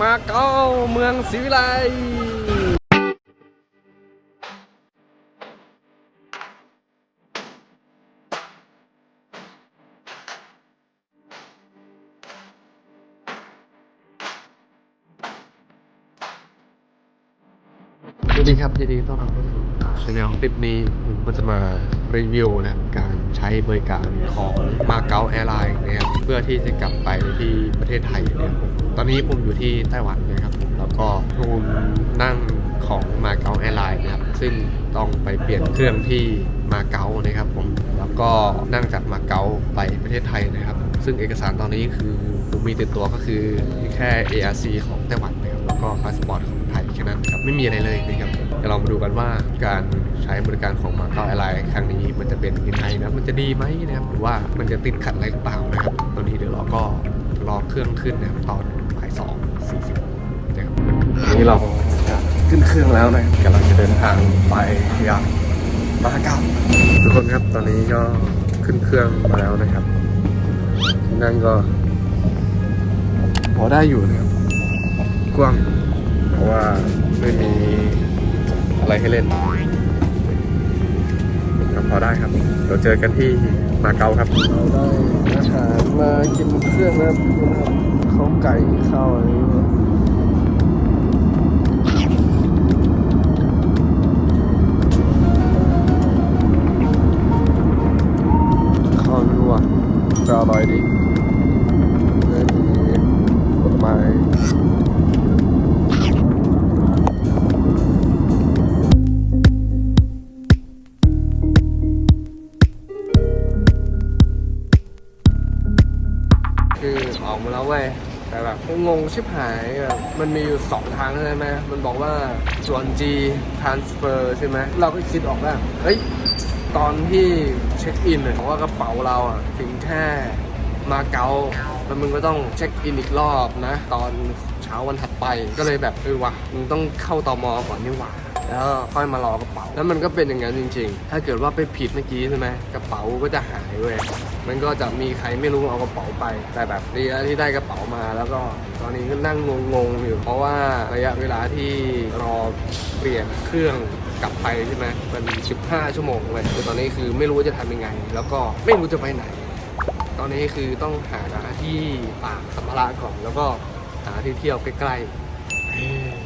มาเก๊าเมืองศรีวิไลสวัสดีครับยินดีต้อนรับเข้าสู่ช anel คลิปนี้ผมก็จะมารีวิวนะครับการ ช้บริการของมาเก๊าแอร์ไลน์นะครับเพื่อที่จะกลับไปที่ประเทศไทยนะครับตอนนี้ผมอยู่ที่ไต้หวันนะครับ แล้วก็ผมนั่งของมาเก๊าแอร์ไลน์นะครับ ซึ่งต้องไปเปลี่ยนเครื่องที่มาเก๊านะครับผม แล้วก็นั่งจากมาเก๊าไปประเทศไทยนะครับ ซึ่งเอกสารตอนนี้คือ มมีติดตัวก็คือมีแค่ ARC ของไต้หวันนะครับแล้วก็พาสปอร์ตของไทยแค่นั้นครับไม่มีอะไรเลยนะครับเดี๋ยวเรามาดูกันว่าการใช้บริการของมาเก๊าแอร์ไลน์ครั้งนี้มันจะเป็นยังไงนะมันจะดีไหมนะครับหรือว่ามันจะติดขัดอะไรหรือเปล่านะครับตอนนี้เดี๋ยวเราก็รอเครื่องขึ้นนะครับตอนบ่ายสองสี่สิบนะครับวันนี้เราจะขึ้นเครื่องแล้วนะครับกำลังจะเดินทางไปยังมาเก๊าทุกคนครับตอนนี้ก็ขึ้นเครื่องมาแล้วนะครับที่นั่งก็ พอได้อยู่นะครับกว้างเพราะว่าไม่มีอะไรให้เล่นพอได้ครับ เราเจอกันที่มาเก๊าครับ เราได้อาหารมากินเครื่องนะครับข้าวไก่ข้าวอะไรอย่างเงี้ยข้าวรัวจะอร่อยดี งงชิบหายแบบมันมีอยู่สองทางใช่ไหมมันบอกว่าจวนจี transfer ใช่ไหมเราก็คิดออกว่าเฮ้ยตอนที่เช็คอินเนี่ยบอกว่ากระเป๋าเราอะถึงแค่มาเก๊าแล้วมึงก็ต้องเช็คอินอีกรอบนะ ตอนเช้าวันถัดไปก็เลยแบบเออวะมึงต้องเข้าตอมอก่อนนี่หว่า แล้วค่อยมารอกระเป๋า แล้วมันก็เป็นอย่างนั้นจริง ๆ ถ้าเกิดว่าไปผิดเมื่อกี้ใช่ไหมกระเป๋าก็จะหายเว้ยมันก็จะมีใครไม่รู้เอากระเป๋าไป แต่แบบดีแล้วที่ได้กระเป๋ามา แล้วก็ตอนนี้ก็นั่งงงๆอยู่ เพราะว่าระยะเวลาที่รอเปลี่ยนเครื่องกลับไปใช่ไหมมัน 15 ชั่วโมงเลยคือตอนนี้คือไม่รู้จะทำยังไง แล้วก็ไม่รู้จะไปไหน ตอนนี้คือต้องหาที่ฝากสัมภาระก่อน แล้วก็หาที่เที่ยวใกล้ๆ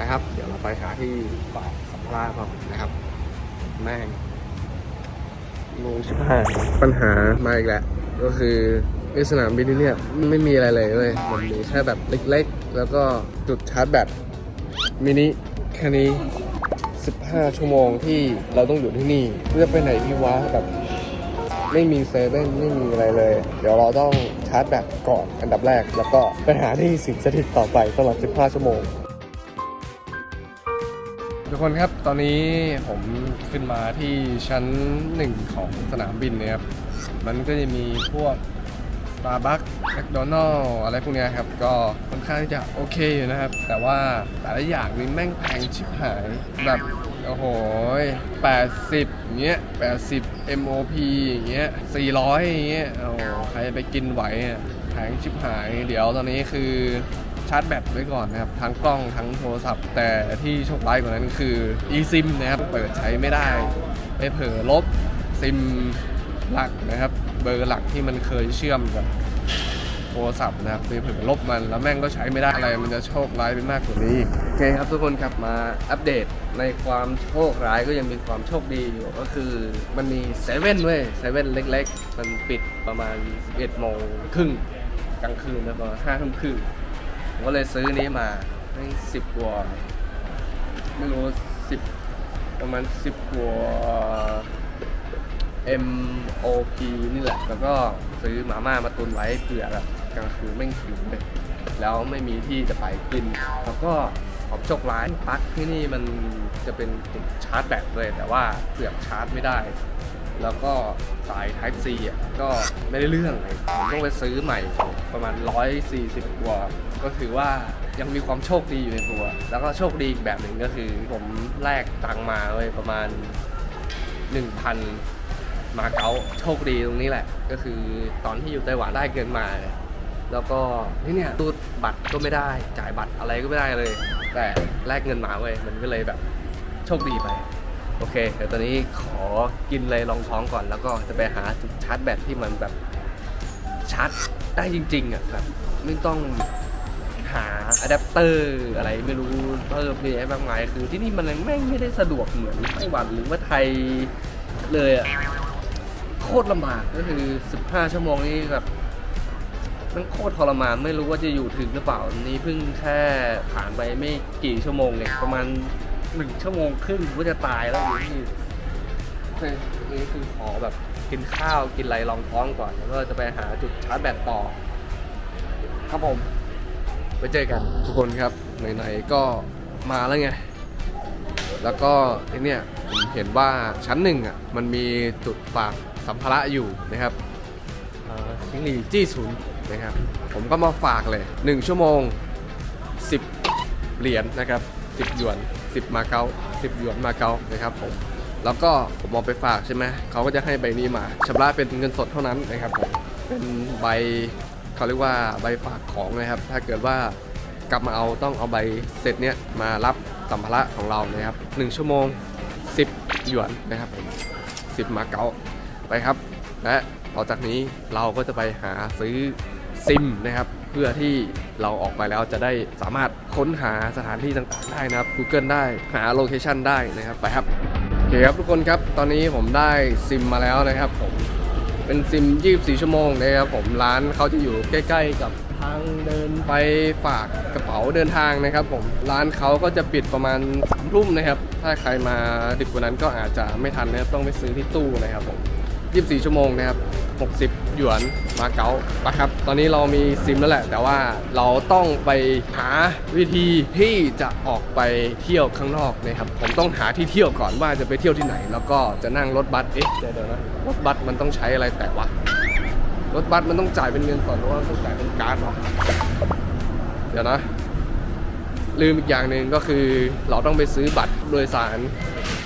นะครับ เดี๋ยวเราไปหาที่ฝากสัมภาระก่อนนะครับ แม่งงงชิบหายปัญหามาอีกแล้วก็คือสนามบินที่เนี่ยไม่มีอะไรเลยเว้ยมันมีแค่แบบเล็กๆ แล้วก็จุดชาร์จแบตมินิแค่นี้ 15 ชั่วโมงที่เราต้องอยู่ที่นี่เพื่อไปไหนพี่วะแบบไม่มีเซเว่นไม่มีอะไรเลย เดี๋ยวเราต้องชาร์จแบตก่อนอันดับแรก แล้วก็ไปหาที่สินสถิตต่อไปตลอด 15 ชั่วโมง ทุกคนครับ ตอนนี้ผมขึ้นมาที่ชั้นหนึ่งของสนามบินเนี่ยครับ มันก็จะมีพวก Starbucks McDonald อะไรพวกนี้ครับ ก็ค่อนข้างที่จะโอเคอยู่นะครับ แต่ว่าแต่ละอย่างนี่แม่งแพงชิบหายแบบ โอ้โห 80อย่างเงี้ย80 MOP อย่างเงี้ย400อย่างเงี้ยโอ้ใครไปกินไหวอะแพงชิบหาย เดี๋ยวตอนนี้คือ ชาร์จแบตไว้ก่อนนะครับ ทั้งกล้องทั้งโทรศัพท์ แต่ที่โชคร้ายกว่านั้นคือ eSIM นะครับ เปิดใช้ไม่ได้ไปเผลอลบซิมหลักนะครับ เบอร์หลักที่มันเคยเชื่อมกับโทรศัพท์นะครับไปเผลอลบมันแล้วแม่งก็ใช้ไม่ได้อะไร มันจะโชคร้ายไปมากกว่านี้โอเคครับทุกคนครับมาอัปเดตในความโชคร้ายก็ยังมีความโชคดีอยู่ก็คือมันมีเซเว่นเว้ยเซเว่นเล็ก ๆ มันปิดประมาณ11โมงครึ่งกลางคืนนะประมาณ5ทุ่มครึ่ง ผมก็เลยซื้อนี้มาสิบกว่าไม่รู้สิบประมาณสิบกว่า MOP นี่แหละ แล้วก็ซื้อมาม่ามาตุนไว้เผื่อแบบกลางคืนไม่หิวเลยแล้วไม่มีที่จะไปกิน แล้วก็ของโชคร้ายปลั๊กที่นี่มันจะเป็นจุดชาร์จแบตเลย แต่ว่าเสือชาร์จไม่ได้ แล้วก็สาย Type C อะก็ไม่ได้เรื่องเลยผมต้องไปซื้อใหม่ ประมาณ 140กว่าก็ถือว่ายังมีความโชคดีอยู่ในตัว แล้วก็โชคดีอีกแบบหนึ่งก็คือผมแลกตังมาเลยประมาณ 1,000 มาเก๊าโชคดีตรงนี้แหละ ก็คือตอนที่อยู่ไต้หวันได้เกินมา แล้วก็ที่เนี่ยรูดบัตรก็ไม่ได้ จ่ายบัตรอะไรก็ไม่ได้เลย แต่แลกเงินมาเว้ยมันก็เลยแบบโชคดีไปโอเคเดี๋ยวตอนนี้ขอกินเลยรองท้องก่อนแล้วก็จะไปหาจุดชาร์จแบตที่มันแบบชาร์จ ได้จริงๆอะแบบไม่ต้องหาอะแดปเตอร์อะไรไม่รู้เพิ่มเยอะแยะมากมายคือที่นี่มันแม่งไม่ได้สะดวกเหมือนไต้หวันหรือว่าไทยเลยอะโคตรลำบากก็คือ 15 ชั่วโมงนี้แบบมันโคตรทรมานไม่รู้ว่าจะอยู่ถึงหรือเปล่านี่เพิ่งแค่ผ่านไปไม่กี่ชั่วโมงเนี่ยประมาณหนึ่งชั่วโมงครึ่งก็จะตายแล้วอยู่ที่โอเคนี่คือขอแบบ กินข้าวกินอะไรรองท้องก่อน แล้วก็จะไปหาจุดชาร์จแบตต่อ ครับผม ไปเจอกันทุกคนครับไหนๆก็มาแล้วไง แล้วก็ไอเนี่ยผมเห็นว่าชั้นหนึ่งอะมันมีจุดฝากสัมภาระอยู่นะครับเอ่อชิงหลีจี้ศูนย์นะครับ ผมก็มาฝากเลย 1 ชั่วโมง 10 เหรียญนะครับ 10 หยวน 10 มาเก๊า10 หยวนมาเก๊านะครับผม แล้วก็ผมเอาไปฝากใช่ไหมเขาก็จะให้ใบนี้มาชำระเป็นเงินสดเท่านั้นนะครับผมเป็นใบเขาเรียกว่าใบฝากของนะครับ ถ้าเกิดว่ากลับมาเอาต้องเอาใบเสร็จเนี้ยมารับสัมภาระของเรานะครับ1ชั่วโมง 10 หยวนนะครับผม10 มาเก๊าไปครับ และต่อจากนี้เราก็จะไปหาซื้อซิมนะครับ เพื่อที่เราออกไปแล้วจะได้สามารถค้นหาสถานที่ต่างๆได้นะครับ Google ได้หาโลเคชันได้นะครับไปครับ อเคครับทุกคนครับตอนนี้ผมได้ซิมมาแล้วนะครับผมเป็นซิม 24 ชั่วโมงนะครับผมร้านเขาจะอยู่ใกล้ ๆ กับทางเดินไปฝากกระเป๋าเดินทางนะครับผมร้านเขาก็จะปิดประมาณ3ทุ่มนะครับ ถ้าใครมาดึกกว่านั้นก็อาจจะไม่ทันนะครับต้องไปซื้อที่ตู้นะครับผม 24 ชั่วโมงนะครับ 60 หยวนมาเก๊าไปครับ ตอนนี้เรามีซิมแล้วแหละ แต่ว่าเราต้องไปหาวิธีที่จะออกไปเที่ยวข้างนอกนะครับ ผมต้องหาที่เที่ยวก่อนว่าจะไปเที่ยวที่ไหน แล้วก็จะนั่งรถบัส เอ๊ะเดี๋ยวนะ รถบัสมันต้องใช้อะไรแต่วะ รถบัสมันต้องจ่ายเป็นเงินสดหรือว่าต้องจ่ายเป็นการ์ดวะเดี๋ยวนะ ลืมอีกอย่างหนึ่งก็คือเราต้องไปซื้อบัตรโดยสาร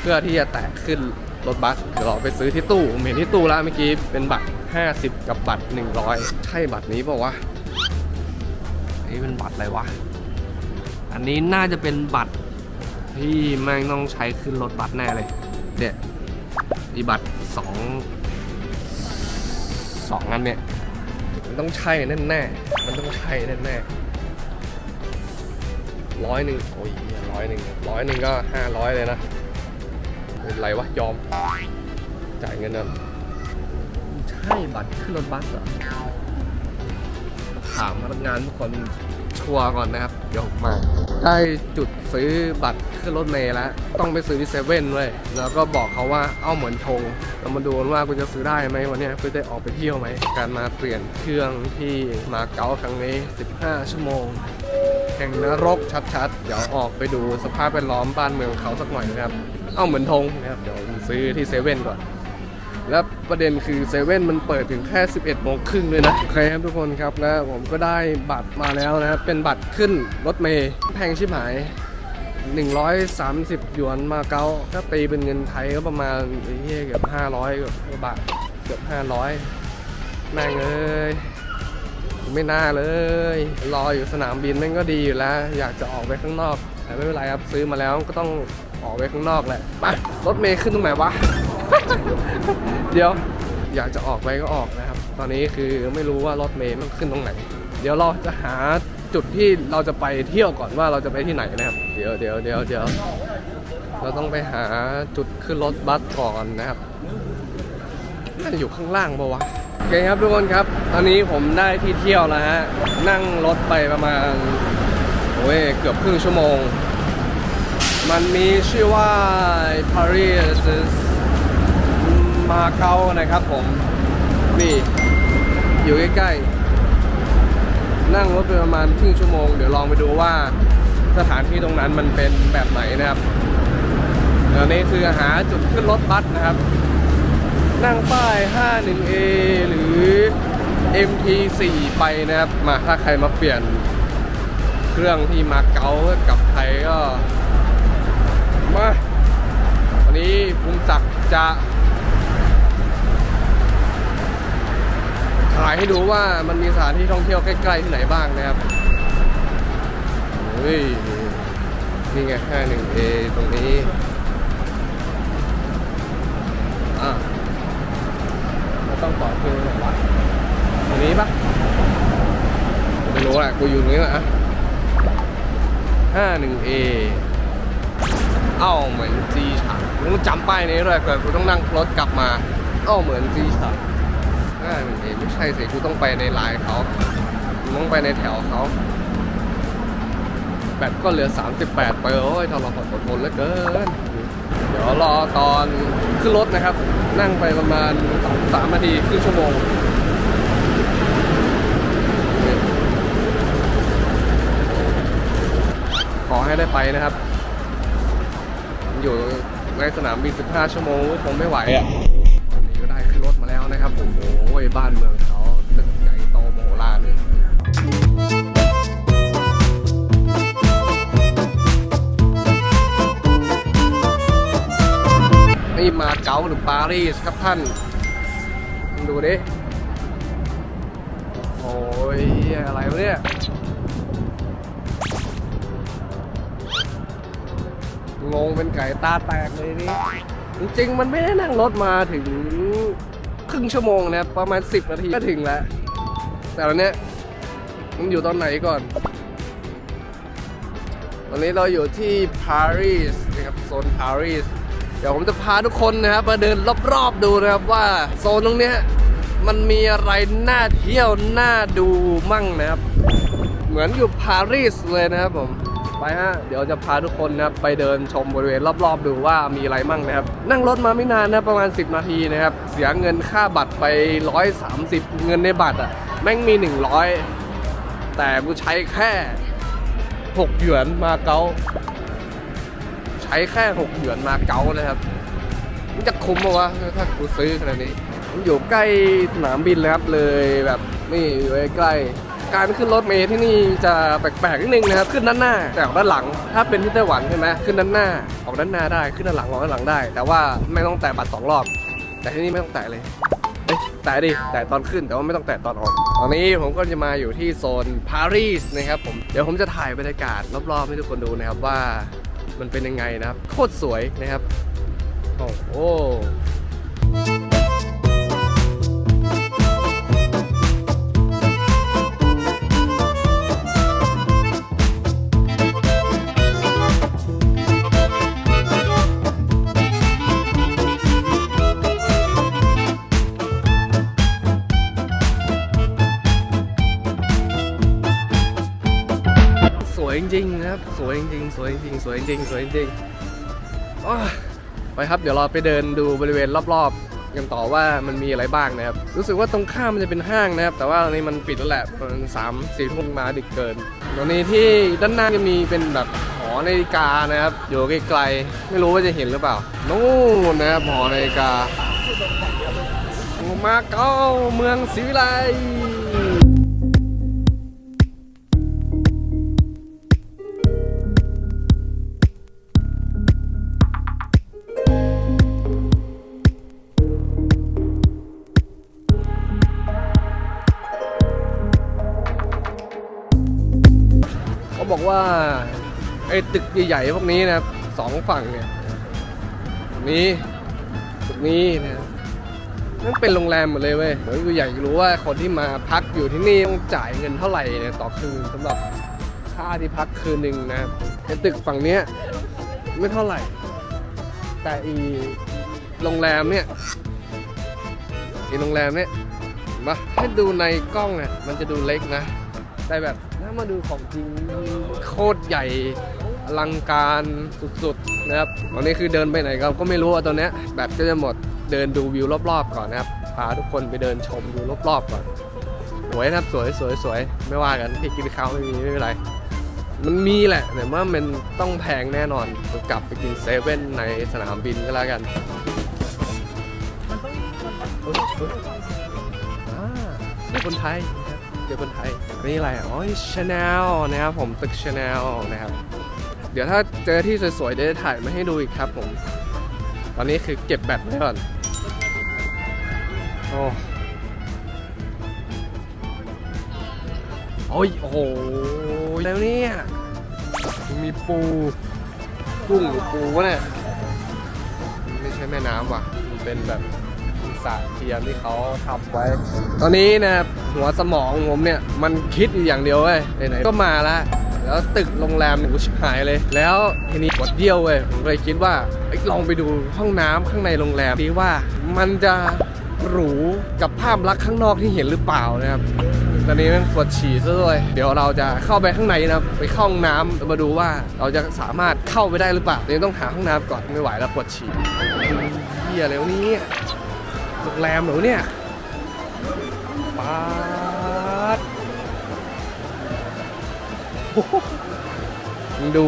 เพื่อที่จะแตะขึ้นรถบัสเดี๋ยวเราไปซื้อที่ตู้ผมเห็นที่ตู้แล้วเมื่อกี้เป็นบัตร 50 กับบัตร 100 ใช่บัตรนี้ป่าวะนี่เป็นบัตรอะไรวะ อันนี้น่าจะเป็นบัตรที่แม่งต้องใช้ขึ้นรถบัสแน่เลยเนี่ยอีบัตรสองสองอันเนี่ยมันต้องใช่แน่แน่ๆมันต้องใช่แน่แน่ๆร้อยหนึ่งโอ้ยร้อยหนึ่งร้อยหนึ่งก็ห้าร้อยเลยนะเป็นไรวะยอม จ่ายเงินนั่น ช่บัตรขึ้นรถบัสเหรอถามพนักงานทุกคนชัวร์ก่อนนะครับเดี๋ยวมา ได้จุดซื้อบัตรขึ้นรถเมล์แล้ว ต้องไปซื้อที่เซเว่นเลยแล้วก็บอกเขาว่าเอาเหมือนธงเรามาดูกันว่ากูจะซื้อได้ไหมวันนี้กูจะออกไปเที่ยวไหมการมาเปลี่ยนเครื่องที่มาเก๊าครั้งนี้ 15 ชั่วโมงแห่งนรกชัดๆ เดี๋ยวออกไปดูสภาพแวดล้อมบ้านเมืองเขาสักหน่อยนะครับ เอาเหมือนธงนะครับ เดี๋ยวซื้อที่เซเว่นก่อน แล้วประเด็นคือเซเว่นมันเปิดถึงแค่ 11โมงครึ่งเลยนะโอเคครับทุกคนครับแล้วผมก็ได้บัตรมาแล้วนะครับเป็นบัตรขึ้นรถเมย์แพงชิบหาย 130 หยวนมาเก๊าถ้าตีเป็นเงินไทยก็ประมาณเหี้ยเกือบ500เกือบบาทเกือบ500แม่งเอ้ยไม่น่าเลย รออยู่สนามบินแม่งก็ดีอยู่แล้ว อยากจะออกไปข้างนอก แต่ไม่เป็นไรครับซื้อมาแล้วก็ต้องออกไปข้างนอกแหละไปรถเมย์ขึ้นตรงไหนวะ เดี๋ยวอยากจะออกไปก็ออกนะครับ ตอนนี้คือไม่รู้ว่ารถเมย์มันขึ้นตรงไหน เดี๋ยวเราจะหาจุดที่เราจะไปเที่ยวก่อนว่าเราจะไปที่ไหนนะครับ เดี๋ยวเดี๋ยวเดี๋ยวเดี๋ยวเราต้องไปหาจุดขึ้นรถบัสก่อนนะครับน่าจะอยู่ข้างล่างปะวะโอเคครับทุกคนครับ ตอนนี้ผมได้ที่เที่ยวแล้วฮะนั่งรถไปประมาณโอ้ยเกือบครึ่งชั่วโมง มันมีชื่อว่า Paris มาเก๊านะครับผม นี่ อยู่ใกล้ๆ นั่งรถไปประมาณครึ่งชั่วโมง เดี๋ยวลองไปดูว่าสถานที่ตรงนั้นมันเป็นแบบไหนนะครับเดี๋ยวนี้คือหาจุดขึ้นรถบัสนะครับ นั่งป้าย 51A หรือ MT4 ไปนะครับ มาถ้าใครมาเปลี่ยนเครื่องที่มาเก๊ากับไทยก็ มาวันนี้ภูมิศักดิ์จะ ถ่ายให้ดูว่ามันมีสถานที่ท่องเที่ยวใกล้ๆที่ไหนบ้างนะครับเฮ้ยนี่ไง 51A ตรงนี้อะเราต้องต่อคิวไหนวะตรงนี้ปะไม่รู้แหละกูอยู่ตรงนี้แหละ 51A เอ้าเหมือนจีฉางกูต้องจำป้ายนี้ด้วยเกิดกูต้องนั่งรถกลับมา เอ้าเหมือนจีฉ ไม่ใช่สิกูต้องไปในไลน์เขาต้องไปในแถวเขาแบตก็เหลือ 38 เปอร์โอ้ยทรหดอดทนเหลือเกิน เดี๋ยวรอตอนขึ้นรถนะครับ นั่งไปประมาณสามนาทีครึ่งชั่วโมงขอให้ได้ไปนะครับ อยู่ในสนามบิน15 ชั่วโมงคงไม่ไหวอะ ผมโอ้ยบ้านเมืองเขาตึกใหญ่โตโมโหลานเลยนี่มาเก๊าหรือปารีสครับท่าน ดูดิ โอ้ยอะไรวะเนี่ยงงเป็นไก่ตาแตกเลยนี่จริงๆ มันไม่ได้นั่งรถมาถึง ครึ่งชั่วโมงนะครับประมาณ 10 นาทีก็ถึงแล้ว แต่วันนี้มันอยู่ตอนไหนก่อนตอนนี้เราอยู่ที่ปารีสนะครับโซนปารีสเดี๋ยวผมจะพาทุกคนนะครับมาเดินรอบๆดูนะครับว่าโซนตรงนี้มันมีอะไรน่าเที่ยวน่าดูมั่งนะครับ เหมือนอยู่ปารีสเลยนะครับผม ไปฮะเดี๋ยวจะพาทุกคนนะครับไปเดินชมบริเวณรอบๆ ดูว่ามีอะไรมั่งนะครับ นั่งรถมาไม่นานนะประมาณ 10 นาทีนะครับ เสียเงินค่าบัตรไป 130 เงินในบัตรอะแม่งมี 100 แต่กูใช้แค่ 6 หยวนมาเก๊าใช้แค่ 6 หยวนมาเก๊านะครับมันจะคุ้มปะวะถ้ากูซื้อขนาดนี้มันอยู่ใกล้สนามบินเลยครับเลยแบบนี่อยู่ใกล้ การขึ้นรถเมล์ที่นี่จะแปลกๆนิดนึงนะครับขึ้นด้านหน้าแต่ออกด้านหลัง ถ้าเป็นที่ไต้หวันใช่ไหมขึ้นด้านหน้าออกด้านหน้าได้ขึ้นด้านหลังออกด้านหลังได้ แต่ว่าไม่ต้องแตะบัตรสองรอบ แต่ที่นี่ไม่ต้องแตะเลยเแตะดิแตะตอนขึ้นแต่ว่าไม่ต้องแตะตอนออก ตอนนี้ผมก็จะมาอยู่ที่โซนปารีสนะครับผมเดี๋ยวผมจะถ่ายบรรยากาศรอบๆให้ทุกคนดูนะครับว่ามันเป็นยังไงนะครับ โคตรสวยนะครับ โอ้โห นะครับ สวยจริงๆ สวยจริงๆ สวยจริงๆ สวยจริงๆอ้อไปครับ เดี๋ยวเราไปเดินดูบริเวณรอบๆ กันต่อว่ามันมีอะไรบ้างนะครับ รู้สึกว่าตรงข้ามมันจะเป็นห้างนะครับ แต่ว่าตอนนี้มันปิดแล้วแหละมาณสามสี่ทุ่มมาดึกเกิน ตรงนี้ที่ด้านหน้าจะมีเป็นแบบหอนาฬิกานะครับ อยู่ไกลๆ ไม่รู้ว่าจะเห็นหรือเปล่า นู่นนะครับหอนาฬิกา มาเก้าเมืองศรีวิไล ตึกใหญ่ๆพวกนี้นะครับสองฝั่งเนี่ยตรงนี้ตึกนี้นะนั่นเป็นโรงแรมหมดเลยเว้ยเดี๋ยวกูอยากรู้ว่าคนที่มาพักอยู่ที่นี่ต้องจ่ายเงินเท่าไหร่เนี่ยต่อคืนสำหรับค่าที่พักคืนหนึ่งนะครับไอ้ตึกฝั่งเนี้ยไม่เท่าไหร่ แต่อีโรงแรมเนี่ยอีโรงแรมเนี่ยเห็นปะถ้าดูในกล้องเนี่ยมันจะดูเล็กนะ แต่แบบถ้ามาดูของจริงโคตรใหญ่ ลังการสุดๆนะครับตอนนี้คือเดินไปไหนครับก็ไม่รู้ว่าตอนนี้แบตก็จะหมดเดินดูวิวรอบๆ ก่อนนะครับพาทุกคนไปเดินชมดูรอบๆก่อนสวยนะครับสวยสวยสวยไม่ว่ากันที่กินข้าวไม่มีไม่เป็นไรมันมีแหละแต่ว่ามันต้องแพงแน่นอนกลับไปกินเซเว่นในสนามบินก็แล้วกันเฮ้ยเฮ้ยอ่าเจอคนไทยนะครับเจอคนไทยนี่อะไรอะอ๋อชาแนลนะครับผมตึกชาแนลนะครับ เดี๋ยวถ้าเจอที่สวยๆเดี๋ยวจะถ่ายมาให้ดูอีกครับผม ตอนนี้คือเก็บแบตไว้ก่อน โอ้โอ้ยโอ้โหแล้วเนี่ยมีปูกุ้งหรือปูวะเนี่ยไม่ใช่แม่น้ำว่ะ มันเป็นแบบสระเทียมที่เขาทำไว้ ตอนนี้นะหัวสมองผมเนี่ย มันคิดอยู่อย่างเดียวเว้ยไหนๆก็มาแล้ว แล้วตึกโรงแรมเนี่ยกูชิบหายเลย แล้วทีนี้กดเดี่ยวเว้ยผมเลยคิดว่าอลองไปดูห้องน้ำข้างในโรงแรมดีว่ามันจะหรูกับภาพลักษณ์ข้างนอกที่เห็นหรือเปล่านะครับตอนนี้มันปวดฉี่ซะด้วย เดี๋ยวเราจะเข้าไปข้างในนะครับไปเข้าห้องน้ำแล้วมาดูว่าเราจะสามารถเข้าไปได้หรือเปล่าเดี๋ยวต้องหาห้องน้ำก่อนไม่ไหวแล้วปวดฉี่เฮียแล้วนี่โรงแรมเหรอเนี่ยปา มึงดู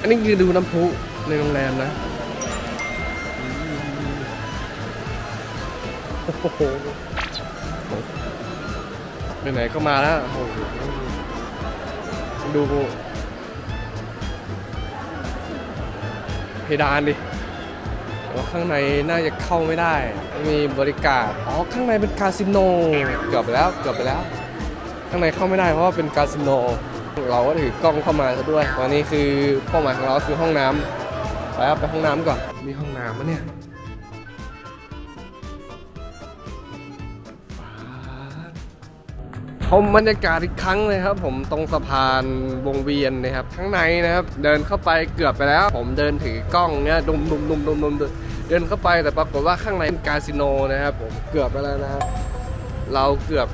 อันนี้คือดูน้ำพุในโรงแรมนะ โอ้โหไหนๆก็มาแล้วโอ้โหดู เพดานดิ ข้างในน่าจะเข้าไม่ได้ มีบริการอ๋อข้างในเป็นคาสิโนเกือบไปแล้วเกือบไปแล้ว ข้างในเข้าไม่ได้เพราะว่าเป็นคาสิโนเราก็ถือกล้องเข้ามาซะด้วยตอนนี้คือเป้าหมายของเราคือห้องน้ำไปครับไปห้องน้ำก่อนมีห้องน้ำมะเนี่ยชมบรรยากาศอีกครั้งเลยครับผมตรงสะพานวงเวียนนะครับข้างในนะครับ เดินเข้าไปเกือบไปแล้ว ผมเดินถือกล้องเนี่ยดุมดุมดุมดุมดุมดุม เดินเข้าไปแต่ปรากฏว่าข้างในเป็นคาสิโนนะครับผมเกือบไปแล้วนะเราเกือบ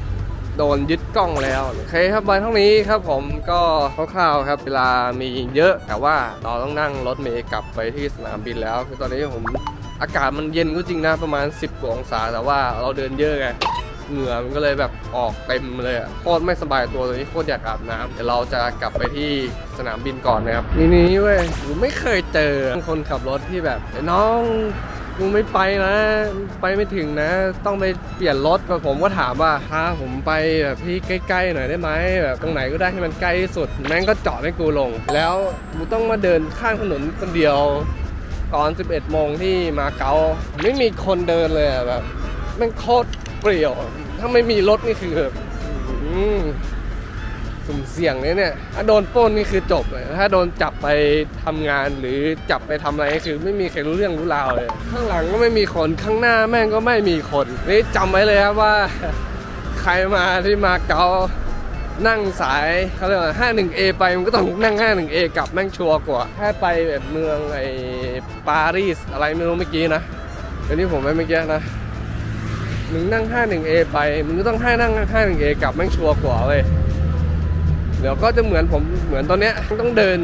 โดนยึดกล้องแล้วโอเคครับวันเท่านี้ครับผมก็คร่าวๆครับเวลามีเยอะแต่ว่าเราต้องนั่งรถเมล์กลับไปที่สนามบินแล้วคือตอนนี้ผมอากาศมันเย็นก็จริงนะประมาณ 10กว่าองศาแต่ว่าเราเดินเยอะไง เหงื่อมันก็เลยแบบออกเต็มเลยอะโคตรไม่สบายตัวตอนนี้โคตรอยากอาบน้ำเดี๋ยวเราจะกลับไปที่สนามบินก่อนนะครับนี่นี่เว้ยผมไม่เคยเจอคนขับรถที่แบบไอ้น้องมึงไม่ไปนะ ไปไม่ถึงนะ ต้องไปเปลี่ยนรถก็ผมก็ถามว่าพาผมไปแบบที่ใกล้ๆหน่อยได้ไหมแบบตรงไหนก็ได้ที่มันใกล้ที่สุด แม่งก็จอดให้กูลง แล้วกูต้องมาเดินข้างถนนคนเดียว ตอน 11 โมงที่มาเก๊าไม่มีคนเดินเลยแบบม่งโคตร เปรี่ยว ถ้าไม่มีรถนี่คือสุ่มเสี่ยงเลยเนี่ย ถ้าโดนปล้นนี่คือจบเลย ถ้าโดนจับไปทำงานหรือจับไปทำอะไรคือ ไม่มีใครรู้เรื่องรู้ราวเลย ข้างหลังก็ไม่มีคน ข้างหน้าแม่งก็ไม่มีคน นี่จำไว้เลยครับว่า ใครมาที่มาเกานั่งสายเขาเรียกว่า 51A ไปมันก็ต้องนั่ง 51A กลับแม่งชัวร์กว่า ถ้าไปแบบเมืองไอ้ปารีสอะไรไม่รู้เมื่อกี้นะเดี๋ยวนี้ผมไปเมื่อกี้นะ มึงนั่ง 51A ไป มึงก็ต้องให้นั่ง 51A กลับแม่งชัวร์กว่าเว้ยเดี๋ยวก็จะเหมือนผมเหมือนตอนเนี้ยต้องเดิน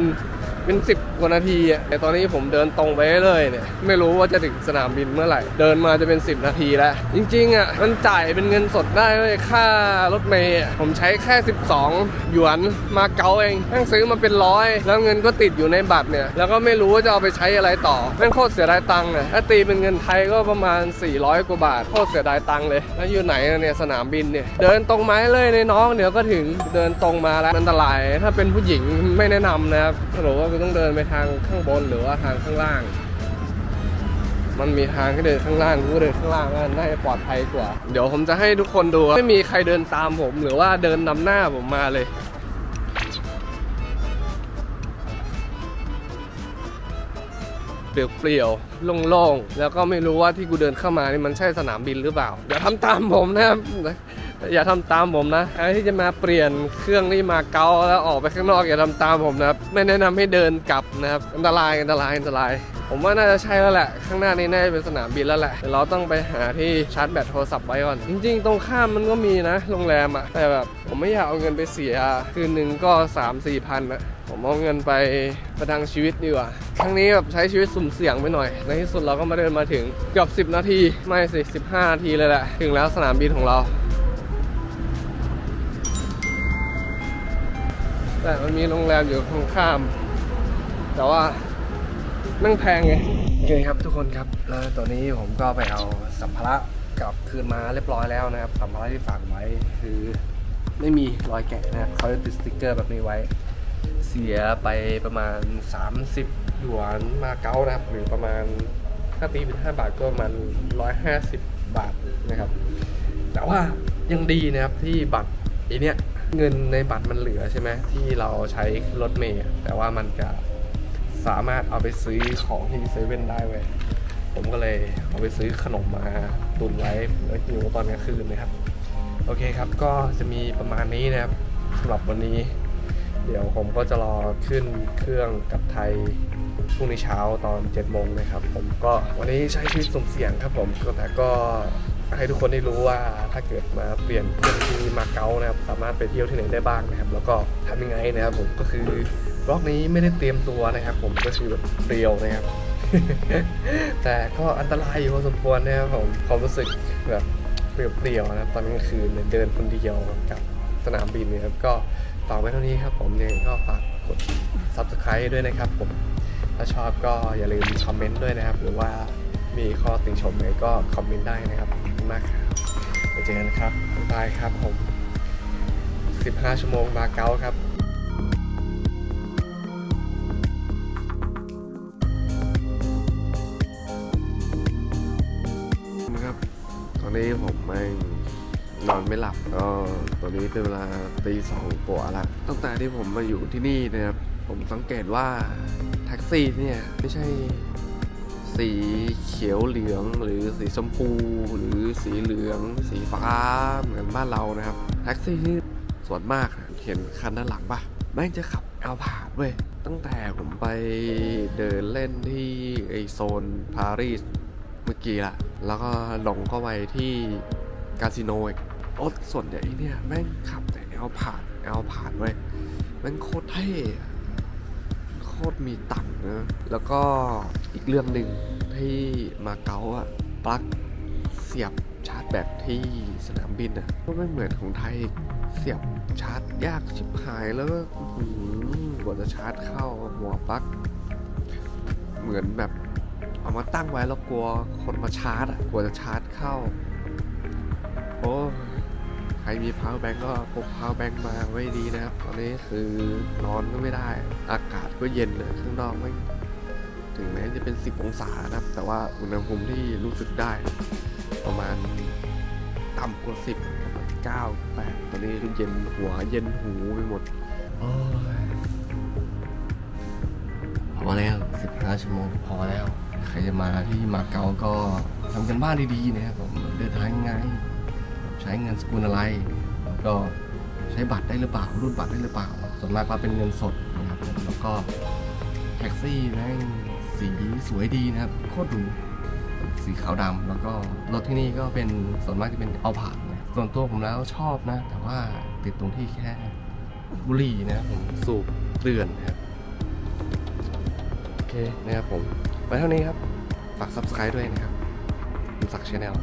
เป็นสิบกว่านาทีอะแต่ตอนนี้ผมเดินตรงไปเรื่อยเนี่ยไม่รู้ว่าจะถึงสนามบินเมื่อไหร่ เดินมาจะเป็น 10 นาทีแล้ว จริงๆอะมันจ่ายเป็นเงินสดได้เลยค่ารถเมย์ผมใช้แค่ 12 หยวนมาเก๊าเองแม่งซื้อมาเป็นร้อยแล้วเงินก็ติดอยู่ในบัตรเนี่ยแล้วก็ไม่รู้ว่าจะเอาไปใช้อะไรต่อแม่งโคตรเสียดายตังค์อะถ้าตีเป็นเงินไทยก็ประมาณ 400 กว่าบาทโคตรเสียดายตังค์เลยแล้วอยู่ไหนเนี่ยสนามบินเนี่ยเดินตรงไม้เลยในน้องเดี๋ยวก็ถึงเดินตรงมาแล้วอันตรายถ้าเป็นผู้หญิงไม่แนะนำนะครับสรุปว่าคุณต้องเดินไปทางข้างบนหรือว่าทางข้างล่าง มันมีทางให้เดินข้างล่างกูก็เดินข้างล่างก็น่าจะปลอดภัยกว่า เดี๋ยวผมจะให้ทุกคนดู ไม่มีใครเดินตามผม หรือว่าเดินนำหน้าผมมาเลย เปลี่ยวๆโล่งๆ แล้วก็ไม่รู้ว่าที่กูเดินเข้ามานี่มันใช่สนามบินหรือเปล่า อย่าทำตามผมนะครับอย่าทำตามผมนะใครที่จะมาเปลี่ยนเครื่องนี่มาเกาแล้วออกไปข้างนอกอย่าทำตามผมนะครับ ไม่แนะนำให้เดินกลับนะครับ อันตรายอันตรายอันตราย ผมว่าน่าจะใช่แล้วแหละ ข้างหน้านี้น่าจะเป็นสนามบินแล้วแหละเดี๋ยวเราต้องไปหาที่ชาร์จแบตโทรศัพท์ไว้ก่อน จริง ๆ ตรงข้ามมันก็มีนะโรงแรมอะแต่แบบผมไม่อยากเอาเงินไปเสีย คืนหนึ่งก็3 4พันอะผมเอาเงินไปประทังชีวิตดีกว่าครั้งนี้แบบใช้ชีวิตสุ่มเสี่ยงไปหน่อย ในที่สุดเราก็มาเดินมาถึงเกือบ10 นาที ไม่สิ15นาทีเลยแหละ ถึงแล้วสนามบินของเรา แต่มันมีโรงแรมอยู่ตรงข้าม แต่ว่า นั่งแพงไงโอเคครับทุกคนครับแล้วตอนนี้ผมก็ไปเอาสัมภาระกลับคืนมาเรียบร้อยแล้วนะครับสัมภาระที่ฝากไว้คือไม่มีรอยแกะนะครับเขาจะติดสติกเกอร์แบบนี้ไว้ เสียไปประมาณ 30หยวนมาเก๊านะครับ หรือประมาณถ้าตีเป็น5บาทก็ประมาณ150 บาทนะครับ แต่ว่ายังดีนะครับที่บัตรไอเนี้ยเงินในบัตรมันเหลือใช่ไหมที่เราใช้รถเมล์แต่ว่ามันจะ สามารถเอาไปซื้อของที่เซเว่นได้เว้ยผมก็เลยเอาไปซื้อขนมมาตุนไว้แล้วหิวตอนกลางคืนนะครับ โอเคครับก็จะมีประมาณนี้นะครับสำหรับวันนี้ เดี๋ยวผมก็จะรอขึ้นเครื่องกับไทยพรุ่งนี้เช้าตอน7โมงนะครับ ผมก็วันนี้ใช้ชีวิตสุ่มเสี่ยงครับผมแต่ก็ให้ทุกคนได้รู้ว่าถ้าเกิดมาเปลี่ยนที่มาเก๊านะครับ สามารถไปเที่ยวที่ไหนได้บ้างนะครับ แล้วก็ทำยังไงนะครับผมก็คือ บล็อกนี้ไม่ได้เตรียมตัวนะครับ ผมก็คือแบบเปรียวนะครับ แต่ก็อันตรายอยู่พอสมควรนะครับผมความรู้สึกแบบเปรียวๆนะครับตอนกลางคืนเดินคนเดียวกับสนามบินนี่ยครับก็ฝากไว้เท่านี้ครับ ผมยังไงก็ฝากกด subscribe ด้วยนะครับ ผมถ้าชอบก็อย่าลืมคอมเมนต์ด้วยนะครับ หรือว่ามีข้อติชมอะไรก็คอมเมนต์ได้นะครับขอบคุณมากครับไปเจอกันครับบ๊ายบายครับผม 15 ชั่วโมงมาเก๊าครับ นี้ผมไม่นอนไม่หลับก็ตอนนี้เป็นเวลาตีสองกว่าละตั้งแต่ที่ผมมาอยู่ที่นี่นะครับ ผมสังเกตว่าแท็กซี่เนี่ยไม่ใช่สีเขียวเหลืองหรือสีชมพู หรือสีเหลือง สีฟ้าเหมือนบ้านเรานะครับ แท็กซี่นี่ส่วนมากเห็นคันด้านหลังปะแม่งจะขับเอาผ่านเว้ยตั้งแต่ผมไปเดินเล่นที่ไอโซนปารีส เมื่อกี้ละแล้วก็หลงเข้าไปที่คาสิโนอีกรถส่วนใหญ่เนี่ยแม่งขับแต่แอลผ่านแอลผ่านเว้ยแม่งโคตรเท่อะโคตรมีตังค์นะแล้วก็อีกเรื่องหนึ่งที่มาเก๊าอะปลั๊กเสียบชาร์จแบตที่สนามบินอะก็ไม่เหมือนของไทยเสียบชาร์จยากชิบหายแล้วก็อื้อหือกว่าจะชาร์จเข้าหัวปลั๊กเหมือนแบบ เอามาตั้งไว้แล้วกลัวคนมาชาร์จอะกลัวจะชาร์จเข้า โอ้ใครมี power bank ก็พก power bank มาไว้ดีนะครับตอนนี้คือนอนก็ไม่ได้ อากาศก็เย็นเลยข้างนอกไม่ถึงแม้จะเป็น 10 องศานะครับ แต่ว่าอุณหภูมิที่รู้สึกได้ ประมาณต่ำกว่า 10 ประมาณ 9 8 ตอนนี้เย็นหัวเย็นหูไปหมดโอ้ยพอแล้ว 15 ชั่วโมงพอแล้ว ใครจะมาที่มาเก๊าก็ทำกันบ้านดีๆนะครับผมเดินทางยังไงใช้เงินสกุลอะไร ก็ใช้บัตรได้หรือเปล่ารูดบัตรได้หรือเปล่าส่วนมากเราเป็นเงินสดนะครับแล้วก็แท็กซี่แม่งสีสวยดีนะครับโคตรหรูสีขาวดำแล้วก็รถที่นี่ก็เป็นส่วนมากจะเป็นเอาผ่านนะส่วนตัวผมแล้วชอบนะ แต่ว่าติดตรงที่แค่บุหรี่นะผมสูบเตือนนะครับโอเคนะครับผม ไว้เท่านี้ครับ ฝาก subscribe ด้วยนะครับผมสักช n แนล